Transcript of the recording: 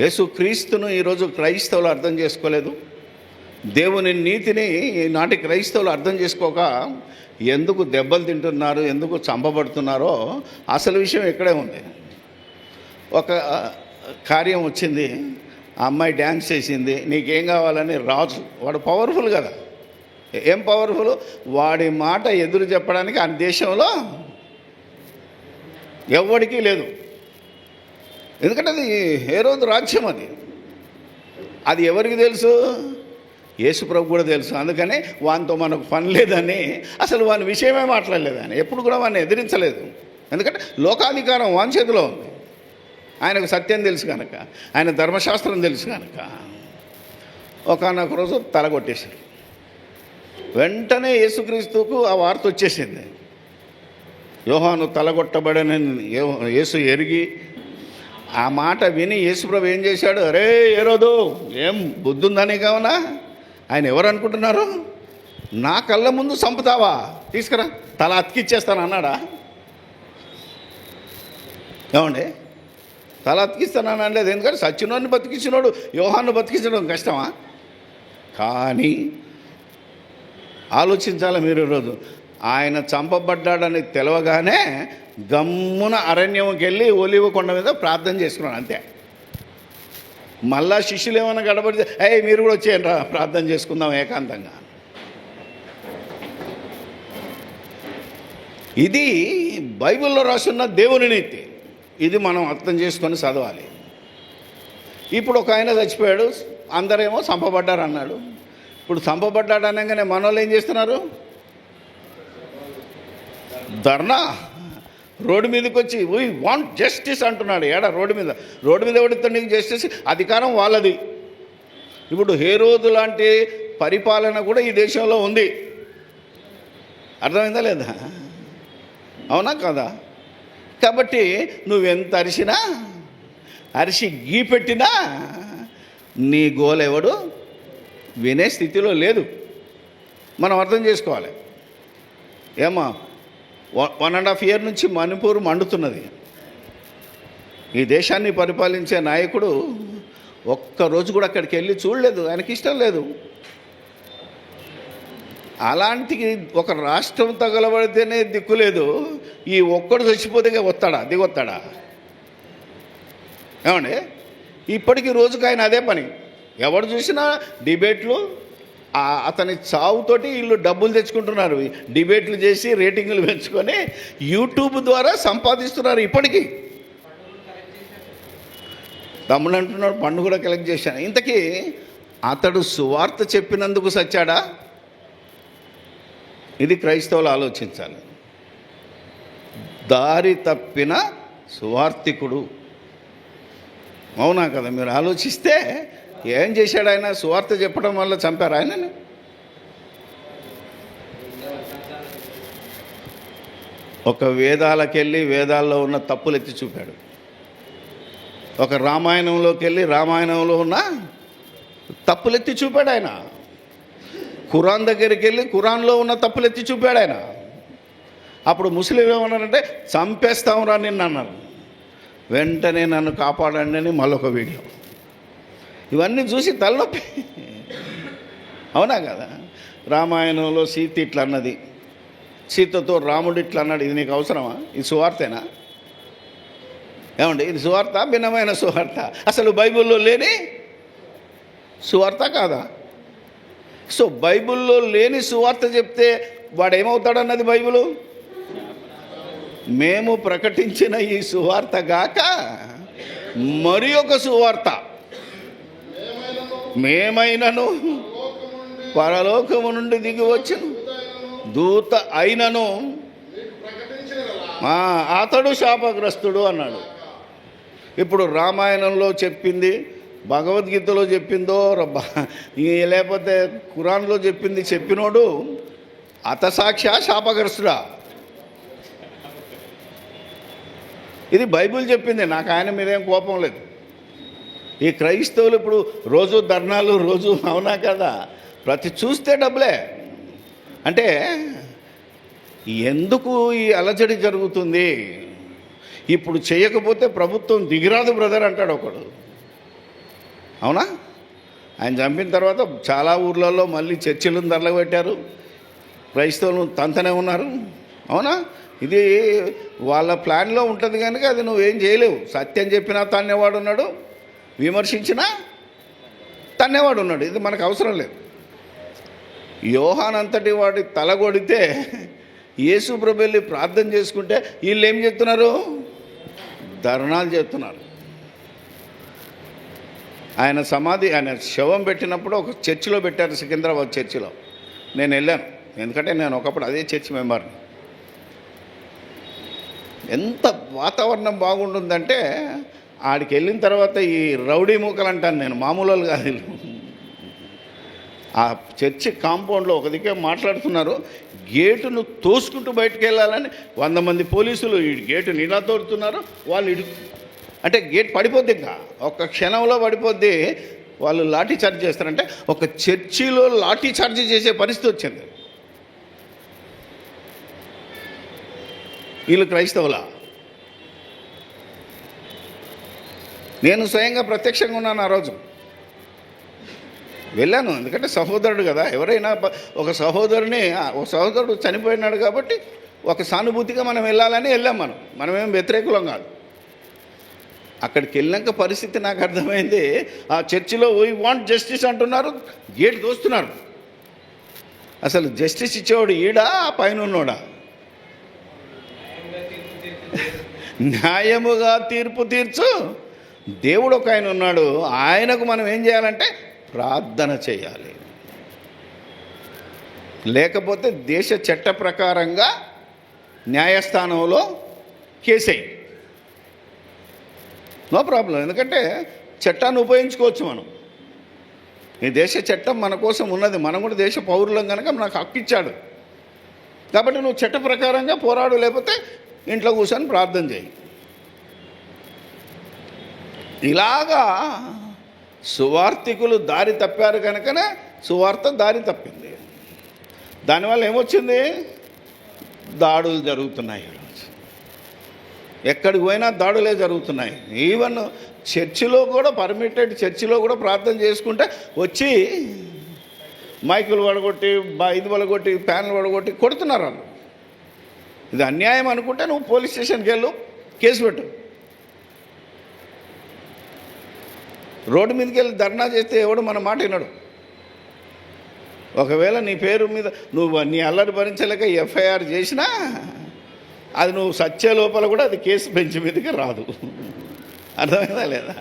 యేసు క్రీస్తును ఈరోజు క్రైస్తవులు అర్థం చేసుకోలేదు. దేవుని నీతిని ఈనాటి క్రైస్తవులు అర్థం చేసుకోక ఎందుకు దెబ్బలు తింటున్నారు ఎందుకు చంపబడుతున్నారో అసలు విషయం ఇక్కడే ఉంది. ఒక కార్యం వచ్చింది ఆ అమ్మాయి డ్యాన్స్ చేసింది నీకేం కావాలని రాజు వాడు పవర్ఫుల్ కదా. ఏం పవర్ఫుల్? వాడి మాట ఎదురు చెప్పడానికి ఆ దేశంలో ఎవరికీ లేదు. ఎందుకంటే అది ఏ రోజు రాజ్యం అది. అది ఎవరికి తెలుసు? యేసుప్రభు కూడా తెలుసు. అందుకని వానితో మనకు పని లేదని అసలు వాని విషయమే మాట్లాడలేదని. ఎప్పుడు కూడా వాడిని ఎదిరించలేదు. ఎందుకంటే లోకాధికారం వాని చేతిలో ఉంది. ఆయనకు సత్యం తెలుసు కనుక ఆయన ధర్మశాస్త్రం తెలుసు కనుక. ఒకనొక రోజు తలగొట్టేశారు వెంటనే యేసుక్రీస్తుకు ఆ వార్త వచ్చేసింది. యోహాను తలగొట్టబడని యేసు ఎరిగి ఆ మాట విని యేసుప్రభు ఏం చేశాడు? అరే ఏరోదు ఏం బుద్ధుందని కావునా? ఆయన ఎవరు అనుకుంటున్నారు? నా కళ్ళ ముందు చంపుతావా? తీసుకురా తల అతికిచ్చేస్తాను అన్నాడా? ఏమండి? తల అతికిస్తాను అనలేదు. ఎందుకంటే సచ్చినోడిని బతికించినోడు యోహాన్ని బతికించడం కష్టమా? కానీ ఆలోచించాలి మీరు ఈరోజు? ఆయన చంపబడ్డాడని తెలవగానే గమ్మున అరణ్యంకి వెళ్ళి ఒలివ కొండ మీద ప్రార్థన చేసుకున్నాడు అంతే. మళ్ళా శిష్యులు ఏమైనా గడబడితే ఏ మీరు కూడా వచ్చేయండి రా ప్రార్థన చేసుకుందాం ఏకాంతంగా. ఇది బైబిల్లో రాసున్న దేవుని నీతి. ఇది మనం అర్థం చేసుకొని చదవాలి. ఇప్పుడు ఒక ఆయన చచ్చిపోయాడు అందరేమో చంపబడ్డారు అన్నాడు ఇప్పుడు చంపబడ్డాడు అనగానే మనోళ్ళు ఏం చేస్తున్నారు? ధర్నా రోడ్డు మీదకి వచ్చి వీ వాంట్ జస్టిస్ అంటున్నాడు. ఏడా రోడ్డు మీద? రోడ్డు మీద ఎవడితో నీకు జస్టిస్ అధికారం వాళ్ళది. ఇప్పుడు హేరోదు లాంటి పరిపాలన కూడా ఈ దేశంలో ఉంది. అర్థమైందా లేదా? అవునా కదా? కాబట్టి నువ్వెంత అరిసినా అరిసి గీ పెట్టినా నీ గోలెవడు వినే స్థితిలో లేదు. మనం అర్థం చేసుకోవాలి. ఏమా వన్ అండ్ హాఫ్ ఇయర్ నుంచి మణిపూర్ మండుతున్నది. ఈ దేశాన్ని పరిపాలించే నాయకుడు ఒక్కరోజు కూడా అక్కడికి వెళ్ళి చూడలేదు. ఆయనకి ఇష్టం లేదు. అలాంటి ఒక రాష్ట్రం తగలబడితేనే దిక్కులేదు ఈ ఒక్కడు చచ్చిపోతే వస్తాడా? దిగొస్తాడా ఏమండి? ఇప్పటికీ రోజుకు ఆయన అదే పని. ఎవడు చూసినా డిబేట్లు అతని చావుతోటి వీళ్ళు డబ్బులు తెచ్చుకుంటున్నారు. డిబేట్లు చేసి రేటింగులు పెంచుకొని యూట్యూబ్ ద్వారా సంపాదిస్తున్నారు ఇప్పటికీ. తమ్ముడు అంటున్నాడు పండు కూడా కలెక్ట్ చేశాను. ఇంతకీ అతడు సువార్త చెప్పినందుకు సచ్చాడా? ఇది క్రైస్తవులు ఆలోచించాలి. దారి తప్పిన సువార్థికుడు. అవునా కదా మీరు ఆలోచిస్తే ఏం చేశాడు ఆయన? సువార్త చెప్పడం వల్ల చంపారు ఆయనని. ఒక వేదాలకెళ్ళి వేదాల్లో ఉన్న తప్పులు ఎత్తి చూపాడు. ఒక రామాయణంలోకి వెళ్ళి రామాయణంలో ఉన్న తప్పులు ఎత్తి చూపాడు ఆయన. ఖురాన్ దగ్గరికి వెళ్ళి ఖురాన్లో ఉన్న తప్పులు ఎత్తి చూపాడు ఆయన. అప్పుడు ముస్లిం ఏమన్నారంటే చంపేస్తాం రా నిన్ను అన్నారు. వెంటనే నన్ను కాపాడండి అని మళ్ళొక వీడియో. ఇవన్నీ చూసి తలనొప్పి. అవునా కదా? రామాయణంలో సీత ఇట్లా అన్నది సీతతో రాముడు ఇట్లా అన్నాడు ఇది నీకు అవసరమా? ఇది సువార్తేనా? ఏమండి ఇది సువార్త? భిన్నమైన సువార్త. అసలు బైబిల్లో లేని సువార్త కాదా? సో బైబిల్లో లేని సువార్త చెప్తే వాడేమవుతాడన్నది బైబిలు? మేము ప్రకటించిన ఈ సువార్త గాక మరి ఒక సువార్త. మేమైనను పరలోకము నుండి దిగి వచ్చిన. దూత అయినను మా అతడు శాపగ్రస్తుడు అన్నాడు. ఇప్పుడు రామాయణంలో చెప్పింది భగవద్గీతలో చెప్పిందో రబ్బా లేకపోతే ఖురాన్లో చెప్పింది చెప్పినోడు అతసాక్ష శాపగ్రస్తుడా? ఇది బైబిల్ చెప్పింది నాకు ఆయన మీదేం కోపం లేదు. ఈ క్రైస్తవులు ఇప్పుడు రోజు ధర్నాలు రోజు అవునా కదా? ప్రతి చూస్తే డబ్బులే. అంటే ఎందుకు ఈ అలజడి జరుగుతుంది? ఇప్పుడు చేయకపోతే ప్రభుత్వం దిగిరాదు బ్రదర్ అంటాడు ఒకడు. అవునా? ఆయన చంపిన తర్వాత చాలా ఊర్లలో మళ్ళీ చర్చిలను తరలిపెట్టారు క్రైస్తవులు తంతనే ఉన్నారు. అవునా? ఇది వాళ్ళ ప్లాన్లో ఉంటుంది కనుక అది నువ్వేం చేయలేవు. సత్యం చెప్పినా తన్నేవాడు ఉన్నాడు విమర్శించినా తన్నేవాడు ఉన్నాడు. ఇది మనకు అవసరం లేదు. యోహాన్ అంతటి వాడి తల కొడితే యేసు ప్రభుల్ని వెళ్ళి ప్రార్థన చేసుకుంటే వీళ్ళు ఏం చెప్తున్నారు? ధర్నాలు చేస్తున్నారు. ఆయన సమాధి ఆయన శవం పెట్టినప్పుడు ఒక చర్చిలో పెట్టారు సికింద్రాబాద్ చర్చిలో. నేను వెళ్ళాను. ఎందుకంటే నేను ఒకప్పుడు అదే చర్చి మెంబర్ని. ఎంత వాతావరణం బాగుంటుందంటే ఆడికి వెళ్ళిన తర్వాత ఈ రౌడీ మూకలు అంటాను నేను మామూలు వాళ్ళు కాదు ఆ చర్చి కాంపౌండ్లో ఒక దిక్కే మాట్లాడుతున్నారు గేటును తోసుకుంటూ బయటకు వెళ్ళాలని వంద మంది పోలీసులు ఈ గేటుని ఇలా తోడుతున్నారు వాళ్ళు ఇటు అంటే గేట్ పడిపోద్ది ఇంకా. ఒక్క క్షణంలో పడిపోద్ది వాళ్ళు లాఠీ చార్జ్ చేస్తారంటే ఒక చర్చిలో లాఠీ చార్జ్ చేసే పరిస్థితి వచ్చింది. వీళ్ళు క్రైస్తవులా? నేను స్వయంగా ప్రత్యక్షంగా ఉన్నాను ఆ రోజు. వెళ్ళాను ఎందుకంటే సహోదరుడు కదా. ఎవరైనా ఒక సహోదరుని ఒక సహోదరుడు చనిపోయినాడు కాబట్టి ఒక సానుభూతిగా మనం వెళ్ళాలని వెళ్ళాం మనం. మనమేం వ్యతిరేకులం కాదు. అక్కడికి వెళ్ళాక పరిస్థితి నాకు అర్థమైంది ఆ చర్చిలో వీ వాంట్ జస్టిస్ అంటున్నారు గేట్ దోస్తున్నారు. అసలు జస్టిస్ ఇచ్చేవాడు ఈడా ఆ పైన ఉన్నోడా? న్యాయముగా తీర్పు తీర్చు. దేవుడు ఒక ఆయన ఉన్నాడు. ఆయనకు మనం ఏం చేయాలంటే ప్రార్థన చేయాలి. లేకపోతే దేశ చట్ట ప్రకారంగా న్యాయస్థానంలో కేసేయి నో ప్రాబ్లం. ఎందుకంటే చట్టాన్ని ఉపయోగించుకోవచ్చు మనం. ఈ దేశ చట్టం మన కోసం ఉన్నది. మనం కూడా దేశ పౌరులం కనుక మనకు హక్కు ఇచ్చాడు. కాబట్టి నువ్వు చట్ట ప్రకారంగా పోరాడు లేకపోతే ఇంట్లో కూర్చొని ప్రార్థన చేయి. ఇలాగా సువార్థికులు దారి తప్పారు కనుకనే సువార్త దారి తప్పింది. దానివల్ల ఏమొచ్చింది? దాడులు జరుగుతున్నాయి ఈరోజు ఎక్కడికి పోయినా దాడులే జరుగుతున్నాయి. ఈవెన్ చర్చిలో కూడా పర్మిటెడ్ చర్చిలో కూడా ప్రార్థన చేసుకుంటే వచ్చి మైకులు పడగొట్టి ఇది వడగొట్టి ప్యాన్లు వడగొట్టి కొడుతున్నారు వాళ్ళు. ఇది అన్యాయం అనుకుంటే నువ్వు పోలీస్ స్టేషన్కి వెళ్ళు కేసు పెట్టు. రోడ్డు మీదకి వెళ్ళి ధర్నా చేస్తే ఎవడు మన మాట వినడు. ఒకవేళ నీ పేరు మీద నువ్వు నీ అల్లరి భరించలేక ఎఫ్ఐఆర్ చేసినా అది నువ్వు సత్య లోపల కూడా అది కేసు బెంచ్ మీదకి రాదు. అర్థమైందా లేదా?